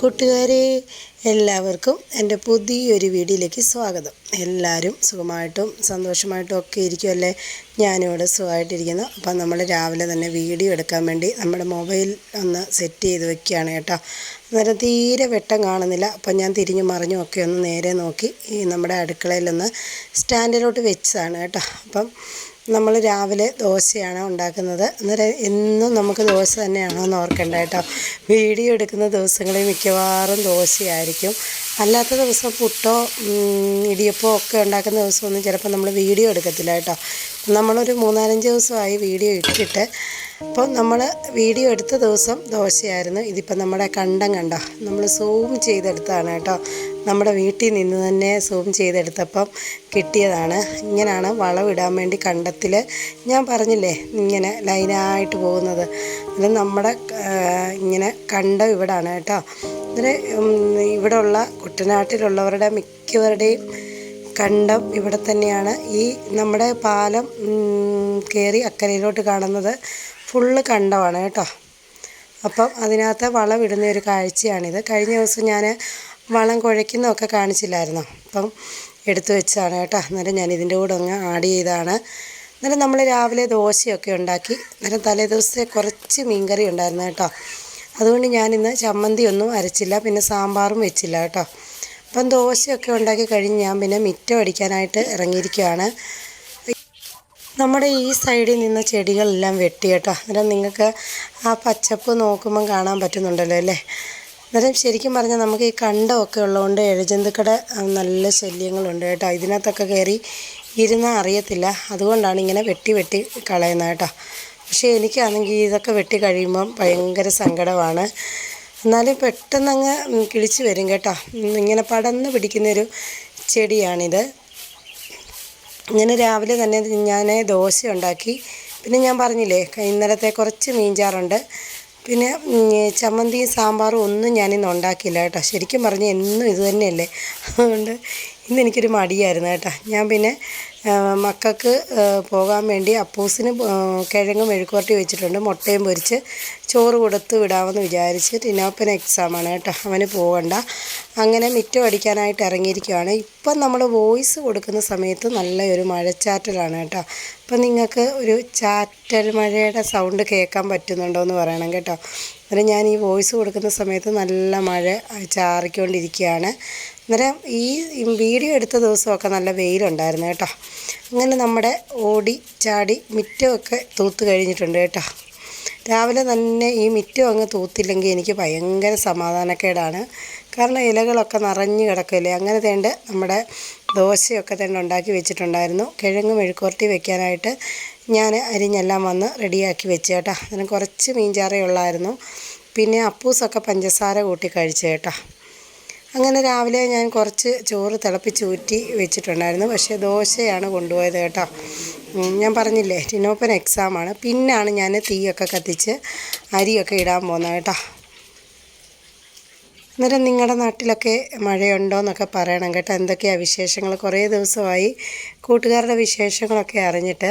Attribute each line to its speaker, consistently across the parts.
Speaker 1: കൂട്ടുകാരെ എല്ലാവർക്കും എന്റെ പുതിയൊരു വീഡിയോയിലേക്ക് സ്വാഗതം. എല്ലാവരും സുഖമായിട്ടും സന്തോഷമായിട്ടും ഒക്കെ ഇരിക്കുമല്ലേ ഞാനിവിടെ സുഖമായിട്ടിരിക്കുന്നു. അപ്പം നമ്മൾ രാവിലെ തന്നെ വീഡിയോ എടുക്കാൻ വേണ്ടി നമ്മുടെ മൊബൈൽ ഒന്ന് സെറ്റ് ചെയ്ത് വെക്കുകയാണ് കേട്ടോ. അന്നേരം തീരെ വെട്ടം കാണുന്നില്ല. അപ്പം ഞാൻ തിരിഞ്ഞു മറിഞ്ഞും ഒക്കെ ഒന്ന് നേരെ നോക്കി ഈ നമ്മുടെ അടുക്കളയിലൊന്ന് സ്റ്റാൻഡിലോട്ട് വെച്ചതാണ് കേട്ടോ. അപ്പം നമ്മൾ രാവിലെ ദോശയാണ് ഉണ്ടാക്കുന്നത്. അന്നേരം എന്നും നമുക്ക് ദോശ തന്നെയാണോ എന്ന് ഓർക്കണ്ട കേട്ടോ. വീഡിയോ എടുക്കുന്ന ദിവസങ്ങളിൽ മിക്കവാറും ദോശയായിരിക്കും. അല്ലാത്ത ദിവസം പുട്ടോ ഇടിയപ്പോ ഒക്കെ ഉണ്ടാക്കുന്ന ദിവസമൊന്നും ചിലപ്പോൾ നമ്മൾ വീഡിയോ എടുക്കത്തില്ല കേട്ടോ. നമ്മളൊരു മൂന്നാലഞ്ച് ദിവസമായി വീഡിയോ ഇട്ടിട്ട് അപ്പോൾ നമ്മൾ വീഡിയോ എടുത്ത ദിവസം ദോശയായിരുന്നു. ഇതിപ്പോൾ നമ്മുടെ കണ്ടം കണ്ടോ? നമ്മൾ സൂം ചെയ്തെടുത്താണ് കേട്ടോ. നമ്മുടെ വീട്ടിൽ നിന്ന് തന്നെ സൂം ചെയ്തെടുത്തപ്പം കിട്ടിയതാണ്. ഇങ്ങനെയാണ് വളവിടാൻ വേണ്ടി കണ്ടത്തിൽ ഞാൻ പറഞ്ഞില്ലേ ഇങ്ങനെ ലൈനായിട്ട് പോകുന്നത്. അത് നമ്മുടെ ഇങ്ങനെ കണ്ടം ഇവിടാണ് കേട്ടോ. ഇതിന് ഇവിടെ ഉള്ള കുട്ടനാട്ടിലുള്ളവരുടെ മിക്കവരുടെയും കണ്ടം ഇവിടെ തന്നെയാണ്. ഈ നമ്മുടെ പാലം കയറി അക്കരയിലോട്ട് കാണുന്നത് ഫുള്ള് കണ്ടമാണ് കേട്ടോ. അപ്പം അതിനകത്ത് വളം ഇടുന്ന ഒരു കാഴ്ചയാണിത്. കഴിഞ്ഞ ദിവസം ഞാൻ വളം കുഴയ്ക്കുന്നതൊക്കെ കാണിച്ചില്ലായിരുന്നോ? അപ്പം എടുത്തു വെച്ചാണ് കേട്ടോ. അന്നേരം ഞാൻ ഇതിന്റെ കൂടെ അങ്ങ് ആഡ് ചെയ്താണ്. അന്നേരം നമ്മൾ രാവിലെ ദോശയൊക്കെ ഉണ്ടാക്കി. അന്നേരം തലേ ദിവസത്തെ കുറച്ച് മീൻകറി ഉണ്ടായിരുന്നു കേട്ടോ. അതുകൊണ്ട് ഞാനിന്ന് ചമ്മന്തി ഒന്നും അരച്ചില്ല. പിന്നെ സാമ്പാറും വെച്ചില്ല കേട്ടോ. അപ്പം ദോശയൊക്കെ ഉണ്ടാക്കി കഴിഞ്ഞ് ഞാൻ പിന്നെ മിറ്റം അടിക്കാനായിട്ട് ഇറങ്ങിയിരിക്കുകയാണ്. നമ്മുടെ ഈ സൈഡിൽ നിന്ന് ചെടികളെല്ലാം വെട്ടി കേട്ടോ. അന്നേരം നിങ്ങൾക്ക് ആ പച്ചപ്പ് നോക്കുമ്പം കാണാൻ പറ്റുന്നുണ്ടല്ലോ അല്ലേ? അന്നേരം ശരിക്കും പറഞ്ഞാൽ നമുക്ക് ഈ കണ്ടമൊക്കെ ഉള്ളതുകൊണ്ട് എഴുജന്തുക്കടെ നല്ല ശല്യങ്ങളുണ്ട് കേട്ടോ. ഇതിനകത്തൊക്കെ കയറി ഇരുന്നാൽ അറിയത്തില്ല. അതുകൊണ്ടാണ് ഇങ്ങനെ വെട്ടി വെട്ടി കളയുന്നത് കേട്ടോ. പക്ഷേ എനിക്കാണെങ്കിൽ ഇതൊക്കെ വെട്ടി കഴിയുമ്പം ഭയങ്കര സങ്കടമാണ്. എന്നാലും പെട്ടെന്നങ്ങ് കിളിച്ച് വരും കേട്ടോ. ഇങ്ങനെ പടർന്ന് പിടിക്കുന്നൊരു ചെടിയാണിത്. ഇങ്ങനെ രാവിലെ തന്നെ ഞാൻ ദോശ ഉണ്ടാക്കി. പിന്നെ ഞാൻ പറഞ്ഞില്ലേ ഇന്നലത്തെ കുറച്ച് മീൻചാറുണ്ട്. പിന്നെ ചമ്മന്തിയും സാമ്പാറും ഒന്നും ഞാനിന്ന് ഉണ്ടാക്കിയില്ല കേട്ടോ. ശരിക്കും പറഞ്ഞാൽ എന്നും ഇത് തന്നെയല്ലേ. അതുകൊണ്ട് ഇന്ന് എനിക്കൊരു മടിയായിരുന്നു കേട്ടോ. ഞാൻ പിന്നെ മക്കൾക്ക് പോകാൻ വേണ്ടി അപ്പൂസിന് കിഴങ്ങും കിഴങ്ങ് മെഴുക്കുവരട്ടി വെച്ചിട്ടുണ്ട്. മുട്ടയും പൊരിച്ച് ചോറ് കൊടുത്ത് വിടാമെന്ന് വിചാരിച്ച് ടിനോപ്പൻ എക്സാമാണ് കേട്ടോ. അവന് പോകണ്ട അങ്ങനെ മിറ്റം അടിക്കാനായിട്ട് ഇറങ്ങിയിരിക്കുകയാണ് ഇപ്പം നമ്മൾ വോയിസ് കൊടുക്കുന്ന സമയത്ത് നല്ലൊരു മഴച്ചാറ്റലാണ് കേട്ടോ. അപ്പം നിങ്ങൾക്ക് ഒരു ചാറ്റൽ മഴയുടെ സൗണ്ട് കേൾക്കാൻ പറ്റുന്നുണ്ടോ എന്ന് പറയണം കേട്ടോ. അന്നേരം ഞാൻ ഈ വോയിസ് കൊടുക്കുന്ന സമയത്ത് നല്ല മഴ ചാറിക്കൊണ്ടിരിക്കുകയാണ്. അന്നേരം ഈ വീഡിയോ എടുത്ത ദിവസമൊക്കെ നല്ല വെയിലുണ്ടായിരുന്നു കേട്ടോ. അങ്ങനെ നമ്മുടെ ഓടി ചാടി മിറ്റമൊക്കെ തൂത്ത് കഴിഞ്ഞിട്ടുണ്ട് കേട്ടോ. രാവിലെ തന്നെ ഈ മിറ്റം അങ്ങ് തൂത്തില്ലെങ്കിൽ എനിക്ക് ഭയങ്കര സമാധാനക്കേടാണ്. കാരണം ഇലകളൊക്കെ നിറഞ്ഞു കിടക്കില്ലേ അങ്ങനെ തേണ്ട നമ്മുടെ ദോശയൊക്കെ തന്നെ ഉണ്ടാക്കി വെച്ചിട്ടുണ്ടായിരുന്നു. കിഴങ്ങ് മെഴുക്കുവരട്ടി വെക്കാനായിട്ട് ഞാൻ അരിഞ്ഞെല്ലാം വന്ന് റെഡിയാക്കി വെച്ച് കേട്ടോ. അതിന് കുറച്ച് മീൻചാറേ ഉള്ളായിരുന്നു. പിന്നെ അപ്പൂസൊക്കെ പഞ്ചസാര കൂട്ടി കഴിച്ചു കേട്ടോ. അങ്ങനെ രാവിലെ ഞാൻ കുറച്ച് ചോറ് തിളപ്പിച്ച് ഊറ്റി വെച്ചിട്ടുണ്ടായിരുന്നു. പക്ഷേ ദോശയാണ് കൊണ്ടുപോയത് കേട്ടോ. ഞാൻ പറഞ്ഞില്ലേ ടിനോപ്പൻ എക്സാമാണ് പിന്നാണ് ഞാൻ തീയൊക്കെ കത്തിച്ച് അരിയൊക്കെ ഇടാൻ പോകുന്നത് കേട്ടോ. അന്നേരം നിങ്ങളുടെ നാട്ടിലൊക്കെ മഴയുണ്ടോ എന്നൊക്കെ പറയണം കേട്ടോ. എന്തൊക്കെയാണ് വിശേഷങ്ങൾ? കുറേ ദിവസമായി കൂട്ടുകാരുടെ വിശേഷങ്ങളൊക്കെ അറിഞ്ഞിട്ട്.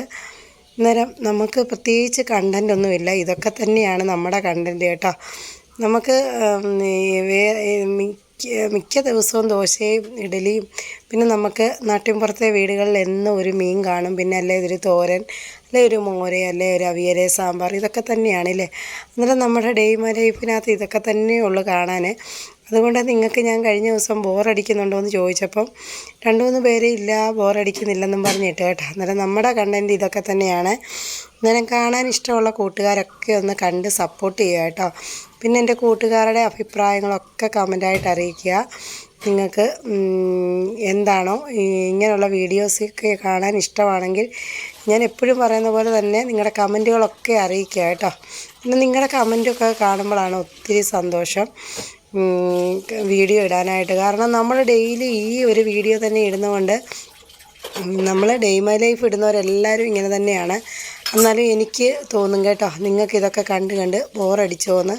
Speaker 1: അന്നേരം നമുക്ക് പ്രത്യേകിച്ച് കണ്ടന്റ് ഒന്നുമില്ല ഇതൊക്കെ തന്നെയാണ് നമ്മുടെ കണ്ടന്റ് കേട്ടോ. നമുക്ക് മിക്ക ദിവസവും ദോശയും ഇഡലിയും പിന്നെ നമുക്ക് നാട്ടിൻപുറത്തെ വീടുകളിൽ എന്നും ഒരു മീൻ കാണും. പിന്നെ അല്ലേ ഇതൊരു തോരൻ അല്ലേ ഒരു മോര അല്ലെ ഒരു അവിയൽ സാമ്പാർ ഇതൊക്കെ തന്നെയാണ് അല്ലേ അന്നേരം നമ്മുടെ ഡെയിമ ലൈഫിനകത്ത് ഇതൊക്കെ തന്നെ ഉള്ളു കാണാൻ. അതുകൊണ്ട് നിങ്ങൾക്ക് ഞാൻ കഴിഞ്ഞ ദിവസം ബോറടിക്കുന്നുണ്ടോ എന്ന് ചോദിച്ചപ്പം രണ്ട് മൂന്ന് പേര് ഇല്ല ബോറടിക്കുന്നില്ലെന്നും പറഞ്ഞിട്ട് കേട്ടോ. അന്നേരം നമ്മുടെ കണ്ടന്റ് ഇതൊക്കെ തന്നെയാണ്. അന്നേരം കാണാൻ ഇഷ്ടമുള്ള കൂട്ടുകാരൊക്കെ ഒന്ന് കണ്ട് സപ്പോർട്ട് ചെയ്യുക കേട്ടോ. പിന്നെ എന്റെ കൂട്ടുകാരുടെ അഭിപ്രായങ്ങളൊക്കെ കമന്റായിട്ട് അറിയിക്കുക. നിങ്ങൾക്ക് എന്താണോ ഇങ്ങനെയുള്ള വീഡിയോസൊക്കെ കാണാൻ ഇഷ്ടമാണെങ്കിൽ ഞാൻ എപ്പോഴും പറയുന്ന പോലെ തന്നെ നിങ്ങളുടെ കമന്റുകളൊക്കെ അറിയിക്കുക കേട്ടോ. പിന്നെ നിങ്ങളുടെ കമന്റൊക്കെ കാണുമ്പോഴാണ് ഒത്തിരി സന്തോഷം വീഡിയോ ഇടാനായിട്ട്. കാരണം നമ്മൾ ഡെയിലി ഈ ഒരു വീഡിയോ തന്നെ ഇടുന്നതുകൊണ്ട് നമ്മൾ ഡേ മൈ ലൈഫ് ഇടുന്നവരെല്ലാവരും ഇങ്ങനെ തന്നെയാണ്. എന്നാലും എനിക്ക് തോന്നും കേട്ടോ നിങ്ങൾക്ക് ഇതൊക്കെ കണ്ട് കണ്ട് ബോറടിച്ചോന്ന്.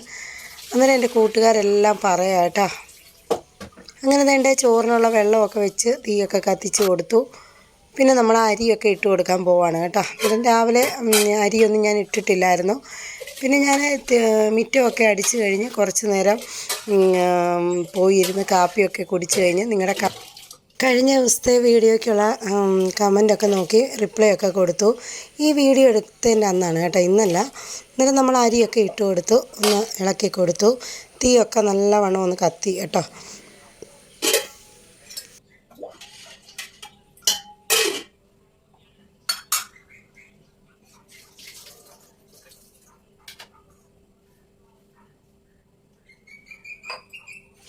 Speaker 1: അന്നേരം എന്റെ കൂട്ടുകാരെല്ലാം പറയാം കേട്ടോ അങ്ങനെ തന്നെ ചോറിനുള്ള വെള്ളമൊക്കെ വെച്ച് തീയൊക്കെ കത്തിച്ച് കൊടുത്തു. പിന്നെ നമ്മൾ അരിയൊക്കെ ഇട്ട് കൊടുക്കാൻ പോവാണ് കേട്ടോ. പിന്നെ രാവിലെ അരിയൊന്നും ഞാൻ ഇട്ടിട്ടില്ലായിരുന്നു. പിന്നെ ഞാൻ മിറ്റമൊക്കെ അടിച്ചു കഴിഞ്ഞ് കുറച്ച് നേരം പോയിരുന്ന് കാപ്പിയൊക്കെ കുടിച്ചു കഴിഞ്ഞ് നിങ്ങളുടെ കഴിഞ്ഞ ദിവസത്തെ വീഡിയോയ്ക്കുള്ള കമന്റൊക്കെ നോക്കി റിപ്ലൈ ഒക്കെ കൊടുത്തു. ഈ വീഡിയോ എടുത്തതിന്റെ അന്നാണ് കേട്ടോ ഇന്നല്ല. ഇന്നലെ നമ്മൾ അരിയൊക്കെ ഇട്ട് കൊടുത്തു ഒന്ന് ഇളക്കി കൊടുത്തു. തീയൊക്കെ നല്ലവണ്ണം ഒന്ന് കത്തി കേട്ടോ.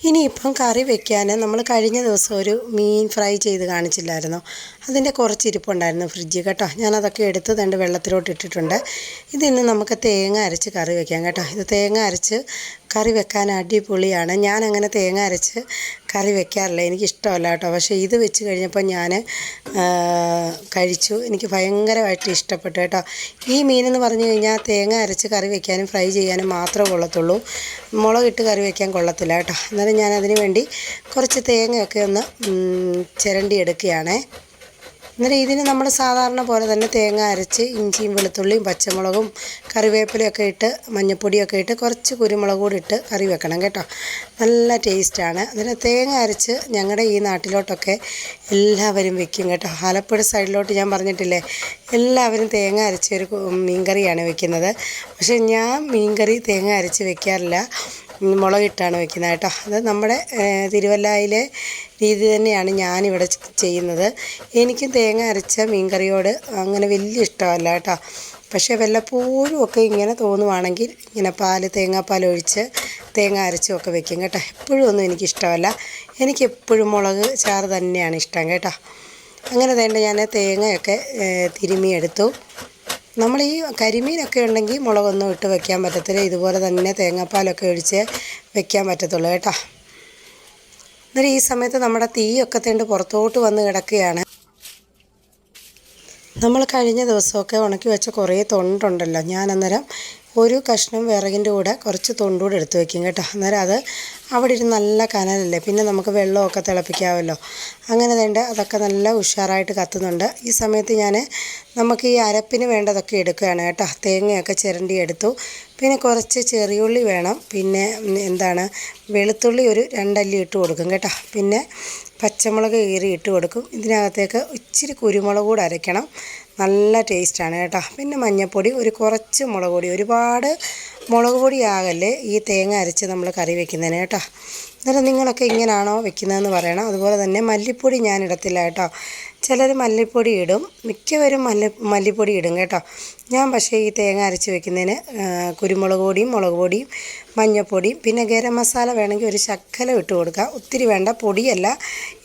Speaker 1: ഇനിയിപ്പം കറി വെക്കാൻ നമ്മൾ കഴിഞ്ഞ ദിവസം ഒരു മീൻ ഫ്രൈ ചെയ്ത് കാണിച്ചില്ലായിരുന്നോ? അതിന്റെ കുറച്ച് ഇരിപ്പുണ്ടായിരുന്നു ഫ്രിഡ്ജിൽ കേട്ടോ. ഞാനതൊക്കെ എടുത്ത് തണ്ട് വെള്ളത്തിലോട്ട് ഇട്ടിട്ടുണ്ട്. ഇതിന്ന് നമുക്ക് തേങ്ങ അരച്ച് കറി വെക്കാം കേട്ടോ. ഇത് തേങ്ങ അരച്ച് കറി വെക്കാൻ അടിപൊളിയാണ്. ഞാൻ അങ്ങനെ തേങ്ങ അരച്ച് കറി വെക്കാറില്ല. എനിക്കിഷ്ടമല്ല കേട്ടോ. പക്ഷേ ഇത് വെച്ച് കഴിഞ്ഞപ്പോൾ ഞാൻ കഴിച്ചു. എനിക്ക് ഭയങ്കരമായിട്ട് ഇഷ്ടപ്പെട്ടു കേട്ടോ. ഈ മീനെന്ന് പറഞ്ഞു കഴിഞ്ഞാൽ തേങ്ങ അരച്ച് കറി വെക്കാനും ഫ്രൈ ചെയ്യാനും മാത്രമേ കൊള്ളത്തുള്ളൂ. മുളകിട്ട് കറി വെക്കാൻ കൊള്ളത്തില്ല കേട്ടോ. എന്നാലും ഞാൻ വേണ്ടി കുറച്ച് തേങ്ങയൊക്കെ ഒന്ന് ചിരണ്ടിയെടുക്കുകയാണേ. അന്നേരം ഇതിന് നമ്മൾ സാധാരണ പോലെ തന്നെ തേങ്ങ അരച്ച് ഇഞ്ചിയും വെളുത്തുള്ളിയും പച്ചമുളകും കറിവേപ്പിലയൊക്കെ ഇട്ട് മഞ്ഞൾപ്പൊടിയൊക്കെ ഇട്ട് കുറച്ച് കുരുമുളക് കൂടി ഇട്ട് കറി വെക്കണം കേട്ടോ. നല്ല ടേസ്റ്റാണ് അതിന് തേങ്ങ അരച്ച് ഞങ്ങളുടെ ഈ നാട്ടിലോട്ടൊക്കെ എല്ലാവരും വെക്കും കേട്ടോ. ആലപ്പുഴ സൈഡിലോട്ട് ഞാൻ പറഞ്ഞിട്ടില്ലേ എല്ലാവരും തേങ്ങ അരച്ച് ഒരു മീൻകറിയാണ് വെക്കുന്നത്. പക്ഷേ ഞാൻ മീൻകറി തേങ്ങ അരച്ച് വെക്കാറില്ല. മുളകിട്ടാണ് വെക്കുന്നത് കേട്ടോ. അത് നമ്മുടെ തിരുവല്ലായിലെ രീതി തന്നെയാണ് ഞാനിവിടെ ചെയ്യുന്നത്. എനിക്കും തേങ്ങ അരച്ച മീൻകറിയോട് അങ്ങനെ വലിയ ഇഷ്ടമല്ല കേട്ടോ. പക്ഷേ വല്ലപ്പോഴും ഒക്കെ ഇങ്ങനെ തോന്നുവാണെങ്കിൽ ഇങ്ങനെ പാൽ തേങ്ങാപ്പാൽ ഒഴിച്ച് തേങ്ങ അരച്ചും ഒക്കെ വെക്കും കേട്ടോ. എപ്പോഴും ഒന്നും എനിക്കിഷ്ടമല്ല. എനിക്കെപ്പോഴും മുളക് ചാറ് തന്നെയാണ് ഇഷ്ടം കേട്ടോ. അങ്ങനെ തേണ്ട ഞാൻ തേങ്ങയൊക്കെ തിരുമ്മിയെടുത്തു. നമ്മൾ ഈ കരിമീനൊക്കെ ഉണ്ടെങ്കിൽ മുളകൊന്നും ഇട്ട് വെക്കാൻ പറ്റത്തില്ല. ഇതുപോലെ തന്നെ തേങ്ങാപ്പാലൊക്കെ ഒഴിച്ച് വെക്കാൻ പറ്റത്തുള്ളൂ കേട്ടോ. എന്നിട്ട് ഈ സമയത്ത് നമ്മുടെ തീയൊക്കെ തേണ്ട് പുറത്തോട്ട് വന്ന് കിടക്കുകയാണ്. നമ്മൾ കഴിഞ്ഞ ദിവസമൊക്കെ ഉണക്കി വെച്ച കുറേ തൊണ്ടുണ്ടല്ലോ. ഞാൻ അന്നേരം ഒരു കഷ്ണം വിറകിന്റെ കൂടെ കുറച്ച് തൊണ്ടുകൂടെ എടുത്ത് വെക്കും കേട്ടോ. അന്നേരം അത് അവിടെ ഇരുന്ന് നല്ല കനലല്ലേ? പിന്നെ നമുക്ക് വെള്ളമൊക്കെ തിളപ്പിക്കാമല്ലോ അങ്ങനെ വേണ്ട അതൊക്കെ നല്ല ഉഷാറായിട്ട് കത്തുന്നുണ്ട്. ഈ സമയത്ത് ഞാൻ നമുക്ക് ഈ അരപ്പിന് വേണ്ടതൊക്കെ എടുക്കുകയാണ് കേട്ടോ. തേങ്ങയൊക്കെ ചിരണ്ടി എടുത്തു. പിന്നെ കുറച്ച് ചെറിയുള്ളി വേണം. പിന്നെ എന്താണ് വെളുത്തുള്ളി ഒരു രണ്ടല്ലി ഇട്ട് കൊടുക്കും കേട്ടോ. പിന്നെ പച്ചമുളക് കീറി ഇട്ട് കൊടുക്കും. ഇതിനകത്തേക്ക് ഇച്ചിരി കുരുമുളക് കൂടെ അരയ്ക്കണം. നല്ല ടേസ്റ്റാണ് കേട്ടോ. പിന്നെ മഞ്ഞൾപ്പൊടി ഒരു കുറച്ച് മുളക് പൊടി ഒരുപാട് മുളക് പൊടി ആകല്ലേ ഈ തേങ്ങ അരച്ച് നമ്മൾ കറി വെക്കുന്നതിന് കേട്ടോ. എന്നിട്ട് നിങ്ങളൊക്കെ ഇങ്ങനാണോ വെക്കുന്നതെന്ന് പറയണം. അതുപോലെ തന്നെ മല്ലിപ്പൊടി ഞാൻ ഇടത്തില്ല കേട്ടോ. ചിലർ മല്ലിപ്പൊടി ഇടും. മിക്കവരും മല്ലി മല്ലിപ്പൊടി ഇടും കേട്ടോ. ഞാൻ പക്ഷേ ഈ തേങ്ങ അരച്ച് വെക്കുന്നതിന് കുരുമുളക് പൊടിയും മുളക് പൊടിയും മഞ്ഞൾപ്പൊടിയും പിന്നെ ഗരം മസാല വേണമെങ്കിൽ ഒരു ശക്കല ഇട്ട് കൊടുക്കുക ഒത്തിരി വേണ്ട പൊടിയല്ല.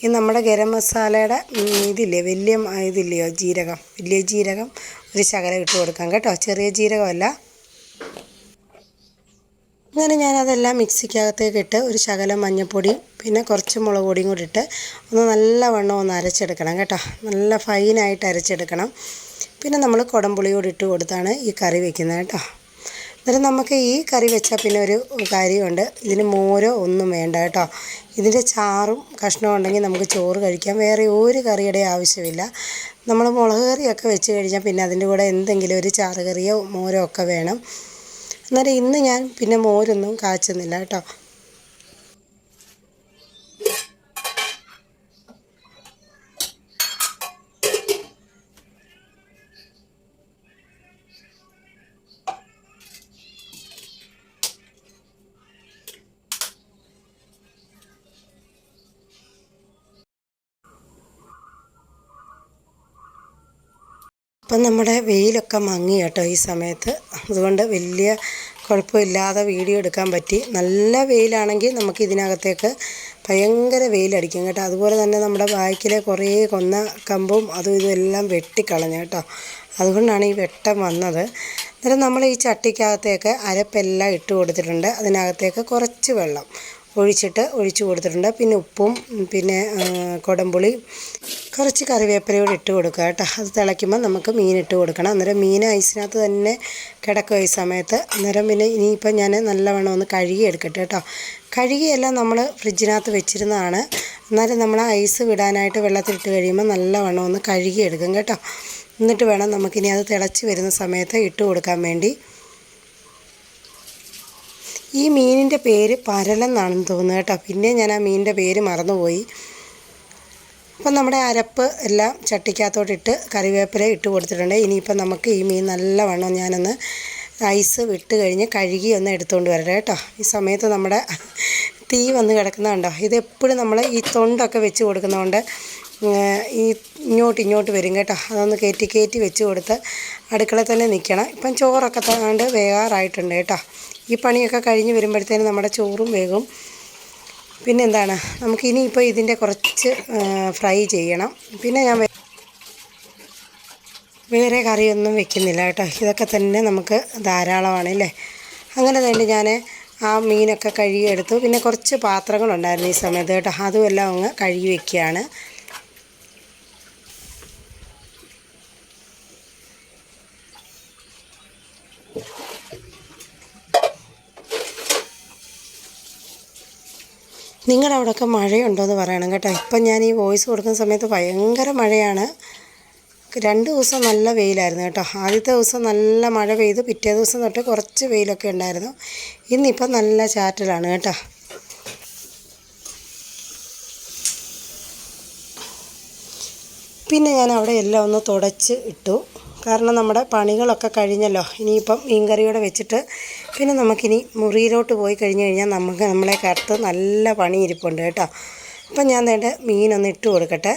Speaker 1: ഈ നമ്മുടെ ഗരം മസാലയുടെ ഇതില്ലേ വലിയ ഇതില്ലയോ ജീരകം? വലിയ ജീരകം ഒരു ശകലം ഇട്ട് കൊടുക്കാം കേട്ടോ. ചെറിയ ജീരകമല്ല. അങ്ങനെ ഞാനതെല്ലാം മിക്സിക്കകത്തേക്ക് ഇട്ട് ഒരു ശകലം മഞ്ഞൾപ്പൊടിയും പിന്നെ കുറച്ച് മുളക് പൊടിയും കൂടി ഇട്ട് ഒന്ന് നല്ലവണ്ണം ഒന്ന് അരച്ചെടുക്കണം കേട്ടോ. നല്ല ഫൈനായിട്ട് അരച്ചെടുക്കണം. പിന്നെ നമ്മൾ കുടംപുളി കൂടി ഇട്ട് കൊടുത്താണ് ഈ കറി വെക്കുന്നത് കേട്ടോ. എന്നിട്ട് നമുക്ക് ഈ കറി വെച്ചാൽ പിന്നെ ഒരു കാര്യമുണ്ട്. ഇതിന് മോരോ ഒന്നും വേണ്ട കേട്ടോ. ഇതിന്റെ ചാറും കഷ്ണവും ഉണ്ടെങ്കിൽ നമുക്ക് ചോറ് കഴിക്കാം. വേറെ ഒരു കറിയുടെ ആവശ്യമില്ല. നമ്മൾ മുളക് കറിയൊക്കെ വെച്ച് കഴിഞ്ഞാൽ പിന്നെ അതിന്റെ കൂടെ എന്തെങ്കിലും ഒരു ചാറ് കറിയോ മോരോ ഒക്കെ വേണം. അന്നേരം ഇന്ന് ഞാൻ പിന്നെ മോരൊന്നും കാച്ചുന്നില്ല കേട്ടോ. ഇപ്പം നമ്മുടെ വെയിലൊക്കെ മങ്ങി കേട്ടോ ഈ സമയത്ത്. അതുകൊണ്ട് വലിയ കുഴപ്പമില്ലാതെ വീഡിയോ എടുക്കാൻ പറ്റി. നല്ല വെയിലാണെങ്കിൽ നമുക്ക് ഇതിനകത്തേക്ക് ഭയങ്കര വെയിലടിക്കും കേട്ടോ. അതുപോലെ തന്നെ നമ്മുടെ ബാക്കിലെ കുറേ കൊന്ന കമ്പും അതും ഇതും എല്ലാം വെട്ടിക്കളഞ്ഞു കേട്ടോ. അതുകൊണ്ടാണ് ഈ വെട്ടം വന്നത്. അന്നേരം നമ്മൾ ഈ ചട്ടിക്കകത്തേക്ക് അരപ്പെല്ലാം ഇട്ട് കൊടുത്തിട്ടുണ്ട്. അതിനകത്തേക്ക് കുറച്ച് വെള്ളം. ഒഴിച്ചിട്ട് ഒഴിച്ചു കൊടുത്തിട്ടുണ്ട്. പിന്നെ ഉപ്പും പിന്നെ കുടംപുളി കുറച്ച് കറിവേപ്പിലയോട് ഇട്ട് കൊടുക്കുക കേട്ടോ. അത് തിളയ്ക്കുമ്പോൾ നമുക്ക് മീൻ ഇട്ട് കൊടുക്കണം. അന്നേരം മീൻ ഐസിനകത്ത് തന്നെ കിടക്കുക ഈ സമയത്ത്. അന്നേരം പിന്നെ ഇനിയിപ്പം ഞാൻ നല്ലവണ്ണം ഒന്ന് കഴുകി എടുക്കട്ടെ കേട്ടോ. കഴുകിയെല്ലാം നമ്മൾ ഫ്രിഡ്ജിനകത്ത് വെച്ചിരുന്നതാണ്. എന്നാലും നമ്മൾ ഐസ് വിടാനായിട്ട് വെള്ളത്തിലിട്ട് കഴിയുമ്പോൾ നല്ലവണ്ണം ഒന്ന് കഴുകി എടുക്കും കേട്ടോ. എന്നിട്ട് വേണം നമുക്കിനി അത് തിളച്ച് വരുന്ന സമയത്ത് ഇട്ട് കൊടുക്കാൻ വേണ്ടി. ഈ മീനിന്റെ പേര് പരലെന്നാണെന്ന് തോന്നുന്നു കേട്ടോ. പിന്നെ ഞാൻ ആ മീനിന്റെ പേര് മറന്നുപോയി. അപ്പം നമ്മുടെ അരപ്പ് എല്ലാം ചട്ടിക്കകത്തോട്ടിട്ട് കറിവേപ്പില ഇട്ട് കൊടുത്തിട്ടുണ്ട്. ഇനിയിപ്പം നമുക്ക് ഈ മീൻ നല്ലവണ്ണം ഞാനൊന്ന് റൈസ് വിട്ട് കഴിഞ്ഞ് കഴുകി ഒന്ന് എടുത്തുകൊണ്ട് വരട്ടെ കേട്ടോ. ഈ സമയത്ത് നമ്മുടെ തീ വന്ന് കിടക്കുന്നതുണ്ടോ ഇതെപ്പോഴും നമ്മൾ ഈ തൊണ്ടൊക്കെ വെച്ച് കൊടുക്കുന്നതുകൊണ്ട് ഈ ഇങ്ങോട്ട് ഇങ്ങോട്ട് വരും കേട്ടോ. അതൊന്ന് കയറ്റി കയറ്റി വെച്ച് കൊടുത്ത് അടുക്കള തന്നെ നിൽക്കണം. ഇപ്പം ചോറൊക്കെ താണ്ട് വേകാറായിട്ടുണ്ട് കേട്ടോ. ഈ പണിയൊക്കെ കഴിഞ്ഞ് വരുമ്പോഴത്തേനും നമ്മുടെ ചോറും വേകും. പിന്നെ എന്താണ് നമുക്ക് ഇനിയിപ്പോൾ ഇതിന്റെ കുറച്ച് ഫ്രൈ ചെയ്യണം. പിന്നെ ഞാൻ വേറെ കറിയൊന്നും വെക്കുന്നില്ല കേട്ടോ. ഇതൊക്കെ തന്നെ നമുക്ക് ധാരാളമാണ് അല്ലേ? അങ്ങനെ തന്നെ ഞാൻ ആ മീനൊക്കെ കഴുകി എടുത്തു പിന്നെ കുറച്ച് പാത്രങ്ങളുണ്ടായിരുന്നു ഈ സമയത്ത് കേട്ടോ. അതുമെല്ലാം അങ്ങ് കഴുകി വെക്കുകയാണ്. നിങ്ങളുടെ അവിടെയൊക്കെ മഴയുണ്ടോ എന്ന് പറയണം കേട്ടോ. ഇപ്പം ഞാൻ ഈ വോയിസ് കൊടുക്കുന്ന സമയത്ത് ഭയങ്കര മഴയാണ്. രണ്ട് ദിവസം നല്ല വെയിലായിരുന്നു കേട്ടോ. ആദ്യത്തെ ദിവസം നല്ല മഴ പെയ്തു. പിറ്റേ ദിവസം തൊട്ട് കുറച്ച് വെയിലൊക്കെ ഉണ്ടായിരുന്നു. ഇന്നിപ്പം നല്ല ചാറ്റലാണ് കേട്ടോ. പിന്നെ ഞാൻ അവിടെ എല്ലാം ഒന്ന് തുടച്ച് ഇട്ടു. കാരണം നമ്മുടെ പണികളൊക്കെ കഴിഞ്ഞല്ലോ. ഇനിയിപ്പം മീൻകറിയോടെ വെച്ചിട്ട് പിന്നെ നമുക്കിനി മുറിയിലോട്ട് പോയി കഴിഞ്ഞ് കഴിഞ്ഞാൽ നമുക്ക് നമ്മളെ കറുത്ത് നല്ല പണി ഇരിപ്പുണ്ട് കേട്ടോ. അപ്പം ഞാൻ വേണ്ട മീനൊന്ന് ഇട്ട് കൊടുക്കട്ടെ.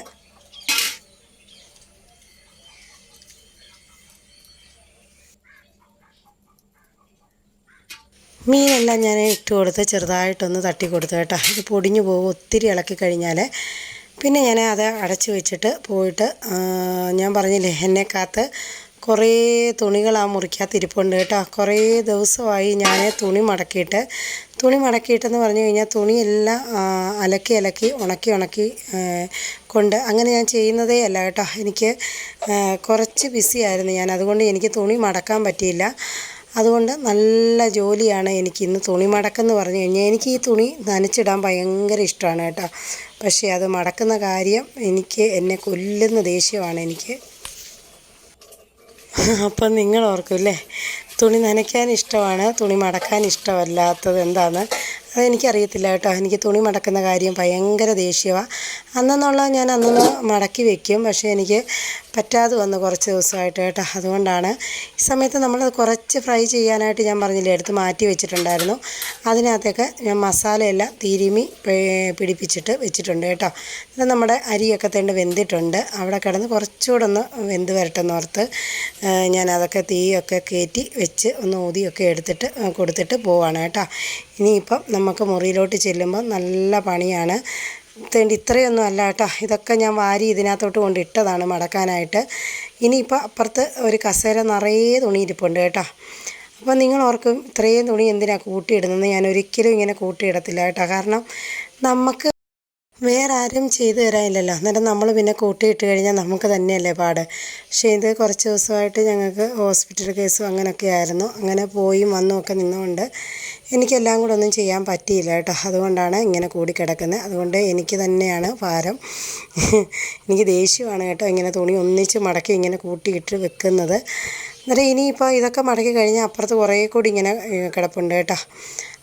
Speaker 1: മീനെല്ലാം ഞാൻ ഇട്ട് കൊടുത്ത് ചെറുതായിട്ടൊന്ന് തട്ടി കൊടുത്തു കേട്ടോ. ഇത് പൊടിഞ്ഞു പോകും ഒത്തിരി ഇളക്കി കഴിഞ്ഞാൽ പിന്നെ ഞാൻ അത് അടച്ചു വെച്ചിട്ട് പോയിട്ട് ഞാൻ പറഞ്ഞില്ലേ എന്നെ കാത്ത് കുറേ തുണികൾ ആ മുറിക്കകത്ത് ഇരിപ്പുണ്ട് കേട്ടോ. കുറേ ദിവസമായി ഞാൻ തുണി മടക്കിയിട്ട് തുണി മടക്കിയിട്ടെന്ന് പറഞ്ഞു കഴിഞ്ഞാൽ തുണിയെല്ലാം അലക്കി അലക്കി ഉണക്കി ഉണക്കി കൊണ്ട് അങ്ങനെ ഞാൻ ചെയ്യുന്നതേ അല്ല കേട്ടോ. എനിക്ക് കുറച്ച് ബിസിയായിരുന്നു ഞാൻ. അതുകൊണ്ട് എനിക്ക് തുണി മടക്കാൻ പറ്റിയില്ല. അതുകൊണ്ട് നല്ല ജോലിയാണ് എനിക്ക് ഇന്ന് തുണി മടക്കെന്ന് പറഞ്ഞു കഴിഞ്ഞാൽ എനിക്ക് ഈ തുണി നനച്ചിടാൻ ഭയങ്കര ഇഷ്ടമാണ് കേട്ടോ. പക്ഷേ അത് മടക്കുന്ന കാര്യം എനിക്ക് എന്നെ കൊല്ലുന്ന ദേഷ്യമാണ് എനിക്ക്. അപ്പം നിങ്ങൾ ഓർക്കും അല്ലേ? തുണി നനയ്ക്കാൻ ഇഷ്ടമാണ് തുണി മടക്കാൻ ഇഷ്ടമല്ലാത്തത് എന്താണ് അതെനിക്കറിയത്തില്ല കേട്ടോ. എനിക്ക് തുണി മടക്കുന്ന കാര്യം ഭയങ്കര ദേഷ്യമാണ് അന്നെന്നുള്ള ഞാൻ അന്നൊന്ന് മടക്കി വെക്കും. പക്ഷേ എനിക്ക് പറ്റാതെ വന്നു കുറച്ച് ദിവസമായിട്ട് കേട്ടോ. അതുകൊണ്ടാണ് ഈ സമയത്ത് നമ്മൾ കുറച്ച് ഫ്രൈ ചെയ്യാനായിട്ട് ഞാൻ പറഞ്ഞില്ലേ എടുത്ത് മാറ്റി വെച്ചിട്ടുണ്ടായിരുന്നു. അതിനകത്തേക്ക് ഞാൻ മസാലയെല്ലാം തിരുമി പിടിപ്പിച്ചിട്ട് വെച്ചിട്ടുണ്ട് കേട്ടോ. ഇത് നമ്മുടെ അരിയൊക്കെ തേണ്ട് വെന്തിട്ടുണ്ട്. അവിടെ കിടന്ന് കുറച്ചുകൂടെ ഒന്ന് വെന്ത് വരട്ടെന്നോർത്ത് ഞാൻ അതൊക്കെ തീയൊക്കെ കയറ്റി വെച്ച് ഒന്ന് ഊതിയൊക്കെ എടുത്തിട്ട് കൊടുത്തിട്ട് പോവാണ് കേട്ടോ. ഇനിയിപ്പം നമുക്ക് മുറിയിലോട്ട് ചെല്ലുമ്പോൾ നല്ല പണിയാണ്. തേണ്ടി ഇത്രയൊന്നും അല്ല കേട്ടോ. ഇതൊക്കെ ഞാൻ വാരി ഇതിനകത്തോട്ട് കൊണ്ട് ഇട്ടതാണ് മടക്കാനായിട്ട്. ഇനിയിപ്പോൾ അപ്പുറത്ത് ഒരു കസേര നിറയെ തുണി ഇരിപ്പുണ്ട് കേട്ടോ. അപ്പോൾ നിങ്ങൾ ഓർക്കും ഇത്രയും തുണി എന്തിനാണ് കൂട്ടിയിടുന്നത് ഞാൻ ഒരിക്കലും ഇങ്ങനെ കൂട്ടിയിടത്തില്ല കേട്ടോ. കാരണം നമുക്ക് വേറെ ആരും ചെയ്തു തരാനില്ലല്ലോ. അന്നേരം നമ്മൾ പിന്നെ കൂട്ടിയിട്ട് കഴിഞ്ഞാൽ നമുക്ക് തന്നെയല്ലേ പാട്. പക്ഷേ ഇത് കുറച്ച് ദിവസമായിട്ട് ഞങ്ങൾക്ക് ഹോസ്പിറ്റൽ കേസും അങ്ങനെയൊക്കെ ആയിരുന്നു. അങ്ങനെ പോയും വന്നും ഒക്കെ നിന്നുകൊണ്ട് എനിക്കെല്ലാം കൂടെ ഒന്നും ചെയ്യാൻ പറ്റിയില്ല കേട്ടോ. അതുകൊണ്ടാണ് ഇങ്ങനെ കൂടിക്കിടക്കുന്നത് അതുകൊണ്ട് എനിക്ക് തന്നെയാണ് ഭാരം. എനിക്ക് ദേഷ്യമാണ് കേട്ടോ ഇങ്ങനെ തുണി ഒന്നിച്ച് മടക്കി ഇങ്ങനെ കൂട്ടിയിട്ട് വെക്കുന്നത്. അന്നേരം ഇനിയിപ്പോൾ ഇതൊക്കെ മടക്കി കഴിഞ്ഞാൽ അപ്പുറത്ത് കുറേ കൂടി ഇങ്ങനെ കിടപ്പുണ്ട് കേട്ടോ.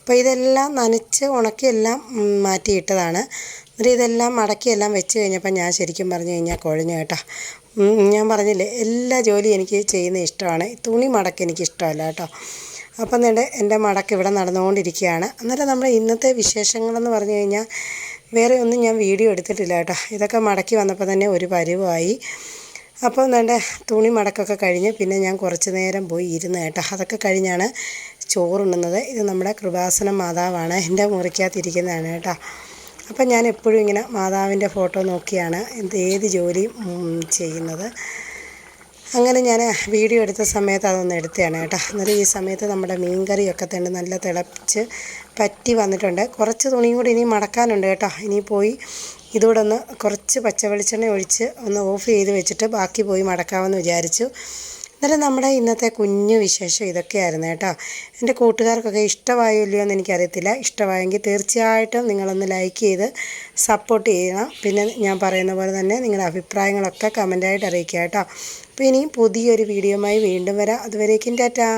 Speaker 1: അപ്പോൾ ഇതെല്ലാം നനച്ച് ഉണക്കിയെല്ലാം മാറ്റിയിട്ടതാണ്. എന്നിട്ട് ഇതെല്ലാം മടക്കിയെല്ലാം വെച്ച് കഴിഞ്ഞപ്പോൾ ഞാൻ ശരിക്കും പറഞ്ഞു കഴിഞ്ഞാൽ കുഴഞ്ഞു കേട്ടോ. ഞാൻ പറഞ്ഞില്ലേ എല്ലാ ജോലിയും എനിക്ക് ചെയ്യുന്ന ഇഷ്ടമാണ്. തുണി മടക്ക് എനിക്ക് ഇഷ്ടമല്ല കേട്ടോ. അപ്പം എന്നിട്ട് എന്റെ മടക്ക് ഇവിടെ നടന്നുകൊണ്ടിരിക്കുകയാണ്. അന്നേരം നമ്മുടെ ഇന്നത്തെ വിശേഷങ്ങളെന്ന് പറഞ്ഞു കഴിഞ്ഞാൽ വേറെ ഒന്നും ഞാൻ വീഡിയോ എടുത്തിട്ടില്ല കേട്ടോ. ഇതൊക്കെ മടക്കി വന്നപ്പോൾ തന്നെ ഒരു പരിവായി. അപ്പോൾ എന്റെ തുണി മടക്കൊക്കെ കഴിഞ്ഞ് പിന്നെ ഞാൻ കുറച്ച് നേരം പോയി ഇരുന്ന് കേട്ടോ. അതൊക്കെ കഴിഞ്ഞാണ് ചോറുണ്ണുന്നത്. ഇത് നമ്മുടെ കൃപാസനം മാതാവാണ്. എന്റെ മുറിക്കകത്തിരിക്കുന്നതാണ് കേട്ടോ. അപ്പം ഞാൻ എപ്പോഴും ഇങ്ങനെ മാതാവിന്റെ ഫോട്ടോ നോക്കിയാണ് എന്ത് ഏത് ജോലിയും ചെയ്യുന്നത്. അങ്ങനെ ഞാൻ വീഡിയോ എടുത്ത സമയത്ത് അതൊന്ന് എടുത്തതാണ് കേട്ടോ. അന്നേരം ഈ സമയത്ത് നമ്മുടെ മീൻ കറിയൊക്കെ തന്നെ നല്ല തിളപ്പിച്ച് പറ്റി വന്നിട്ടുണ്ട്. കുറച്ച് തുണിയും കൂടി ഇനി മടക്കാനുണ്ട് കേട്ടോ. ഇനി പോയി ഇതോടെ ഒന്ന് കുറച്ച് പച്ച വെളിച്ചെണ്ണ ഒഴിച്ച് ഒന്ന് ഓഫ് ചെയ്ത് വെച്ചിട്ട് ബാക്കി പോയി മടക്കാമെന്ന് വിചാരിച്ചു. അന്നേരം നമ്മുടെ ഇന്നത്തെ കുഞ്ഞു വിശേഷം ഇതൊക്കെയായിരുന്നു കേട്ടോ. എന്റെ കൂട്ടുകാർക്കൊക്കെ ഇഷ്ടമായോ ഇല്ലയോ എന്ന് എനിക്കറിയത്തില്ല. ഇഷ്ടമായെങ്കിൽ തീർച്ചയായിട്ടും നിങ്ങളൊന്ന് ലൈക്ക് ചെയ്ത് സപ്പോർട്ട് ചെയ്യണം. പിന്നെ ഞാൻ പറയുന്ന പോലെ തന്നെ നിങ്ങളുടെ അഭിപ്രായങ്ങളൊക്കെ കമന്റായിട്ട് അറിയിക്കുക കേട്ടോ. അപ്പോൾ ഇനിയും പുതിയൊരു വീഡിയോയുമായി വീണ്ടും വരാം. അതുവരേക്കും ടാറ്റാ.